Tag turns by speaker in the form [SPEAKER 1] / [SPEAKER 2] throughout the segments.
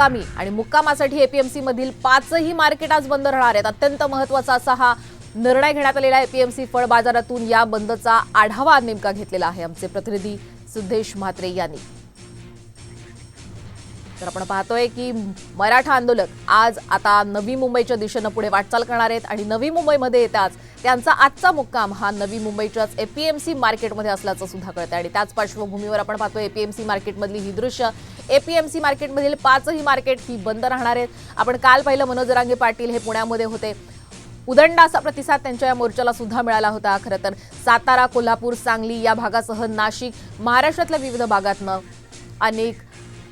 [SPEAKER 1] मुक्कामी. आणि मुक्कामासाठी एपीएमसी मधील पाचही मार्केट आज बंद राहणार आहेत. अत्यंत महत्त्वाचा असा हा निर्णय घेण्यात आलेला आहे. एपीएमसी फळ बाजारातून या बंदचा आढावा नेमका घेतलेला आहे. आमचे प्रतिनिधी सिद्धेश म्हात्रे यांनी. तर आपण पाहतोय की मराठा आंदोलक आज आता नवी मुंबईच्या दिशेनं पुढे वाटचाल करणार आहेत आणि नवी मुंबईमध्ये येताच त्यांचा आजचा मुक्काम हा नवी मुंबईच्याच एपीएमसी मार्केटमध्ये असल्याचं सुद्धा कळतं आणि त्याच पार्श्वभूमीवर आपण पाहतोय एपीएमसी मार्केटमधली ही दृश्य. एपीएमसी मार्केटमधील पाचही मार्केट ही बंद राहणार आहेत. आपण काल पाहिलं मनोजरांगे पाटील हे पुण्यामध्ये होते. उदंड असा प्रतिसाद त्यांच्या या मोर्चाला सुद्धा मिळाला होता. खरं तर सातारा कोल्हापूर सांगली या भागासह नाशिक महाराष्ट्रातल्या विविध भागातनं अनेक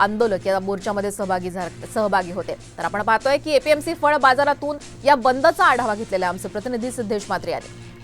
[SPEAKER 1] आंदोलक या मोर्चामध्ये सहभागी झा सहभागी होते. तर आपण पाहतोय की एपीएमसी फळ बाजारातून या बंदचा आढावा घेतलेला आमचे प्रतिनिधी सिद्धेश मात्रे यांनी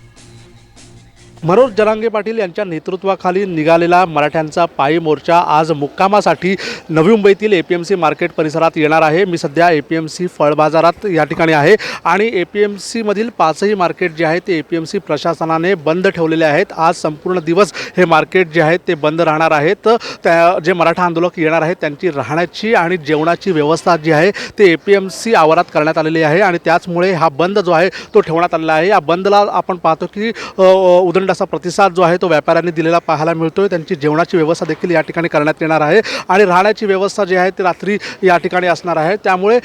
[SPEAKER 2] मनोज जरांगे पाटील यांच्या नेतृत्वाखाली निघालेला मराठ्यांचा पायी मोर्चा आज मुक्कामासाठी नवी मुंबईतील A P M C market परिसरात येणार आहे. मी सध्या ए पी एम सी फळ बाजारात या ठिकाणी आहे आणि ए पी एम सीमधील पाचही मार्केट जे आहे ते ए पी एम सी प्रशासनाने बंद ठेवलेले आहेत. आज संपूर्ण दिवस हे मार्केट जे आहेत ते बंद राहणार आहेत. त्या जे मराठा आंदोलक येणार आहेत त्यांची राहण्याची आणि जेवणाची व्यवस्था जी आहे ते ए पी एम सी आवारात करण्यात आलेली आहे आणि त्याचमुळे हा बंद जो आहे तो ठेवण्यात आलेला आहे. या बंदला आपण पाहतो की उदंड असा प्रतिसाद जो आहे तो व्यापाऱ्यांनी दिलेला पाहायला मिळतोय. त्यांची जेवणाची व्यवस्था देखील या ठिकाणी करण्यात येणार आहे आणि राहण्याची व्यवस्था जी आहे ती रात्री या ठिकाणी असणार आहे. त्यामुळे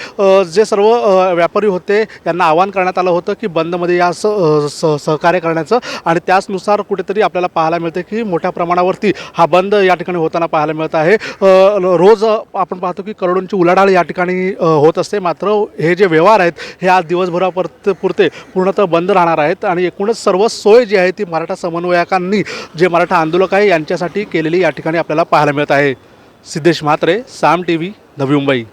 [SPEAKER 2] जे सर्व व्यापारी होते यांना आवाहन करण्यात आलं होतं की बंदमध्ये या स सहकार्य करण्याचं आणि त्याचनुसार कुठेतरी आपल्याला पाहायला मिळते की मोठ्या प्रमाणावरती हा बंद या ठिकाणी होताना पाहायला मिळत आहे. रोज आपण पाहतो की करोडोंची उलाढाल या ठिकाणी होत असते. मात्र हे जे व्यवहार आहेत हे आज दिवसभरापर्यंत पुरते पूर्णतः बंद राहणार आहेत आणि एकूणच सर्व सोय जी आहे ती मराठा समन्वयकांनी जे मराठा आंदोलक आहे यांच्यासाठी केलेली या ठिकाणी आपल्याला पाहायला मिळत आहे. Siddhesh Mhatre Saam T V Navi Mumbai.